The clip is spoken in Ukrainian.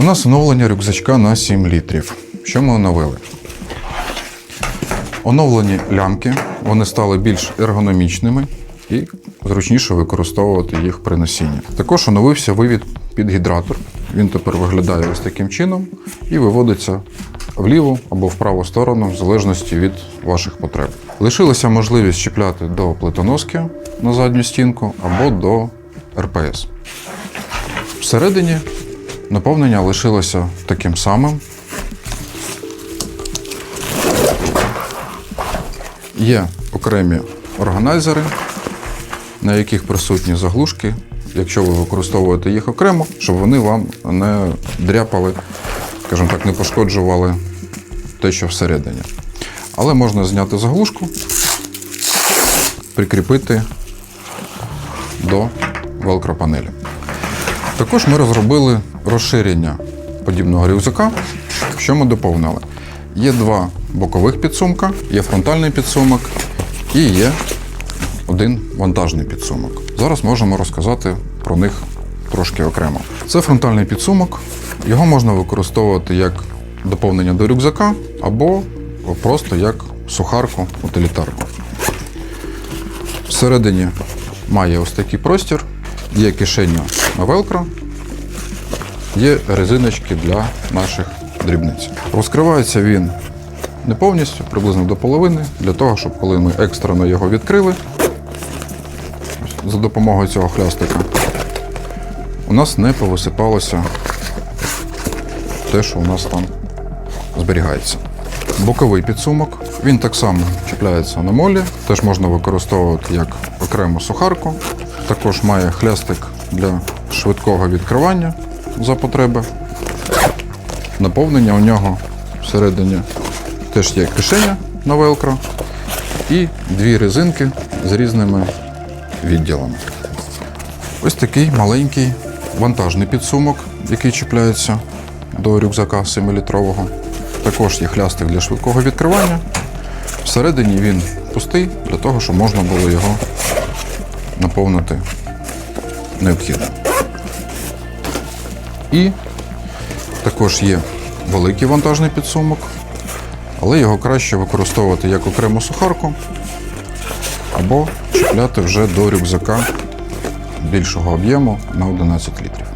У нас оновлення рюкзачка на 7 літрів. Що ми оновили? Оновлені лямки, вони стали більш ергономічними і зручніше використовувати їх при носінні. Також оновився вивід під гідратор. Він тепер виглядає ось таким чином і виводиться в ліву або в праву сторону, в залежності від ваших потреб. Лишилася можливість чіпляти до плитоноски на задню стінку або до РПС. Всередині наповнення лишилося таким самим. Є окремі органайзери, на яких присутні заглушки, якщо ви використовуєте їх окремо, щоб вони вам не дряпали, скажімо так, не пошкоджували те, що всередині. Але можна зняти заглушку, прикріпити до велкропанелі. Також ми розробили розширення подібного рюкзака. Що ми доповнили? Є два бокових підсумка, є фронтальний підсумок і є один вантажний підсумок. Зараз можемо розказати про них трошки окремо. Це фронтальний підсумок. Його можна використовувати як доповнення до рюкзака або просто як сухарку, утилітарку. Всередині має ось такий простір, є кишеня на велкро, є резиночки для наших дрібниць. Розкривається він не повністю, приблизно до половини, для того, щоб коли ми екстрено його відкрили за допомогою цього хлястика, у нас не повисипалося те, що у нас там зберігається. Боковий підсумок. Він так само чіпляється на молі, теж можна використовувати як окрему сухарку. Також має хлястик для швидкого відкривання за потреби. Наповнення у нього всередині теж є кишеня на велкро і дві резинки з різними відділами. Ось такий маленький вантажний підсумок, який чіпляється до рюкзака 7-літрового. Також є хлястик для швидкого відкривання. Всередині він пустий для того, щоб можна було його наповнити необхідно. І також є великий вантажний підсумок, але його краще використовувати як окрему сухарку або чіпляти вже до рюкзака більшого об'єму на 11 літрів.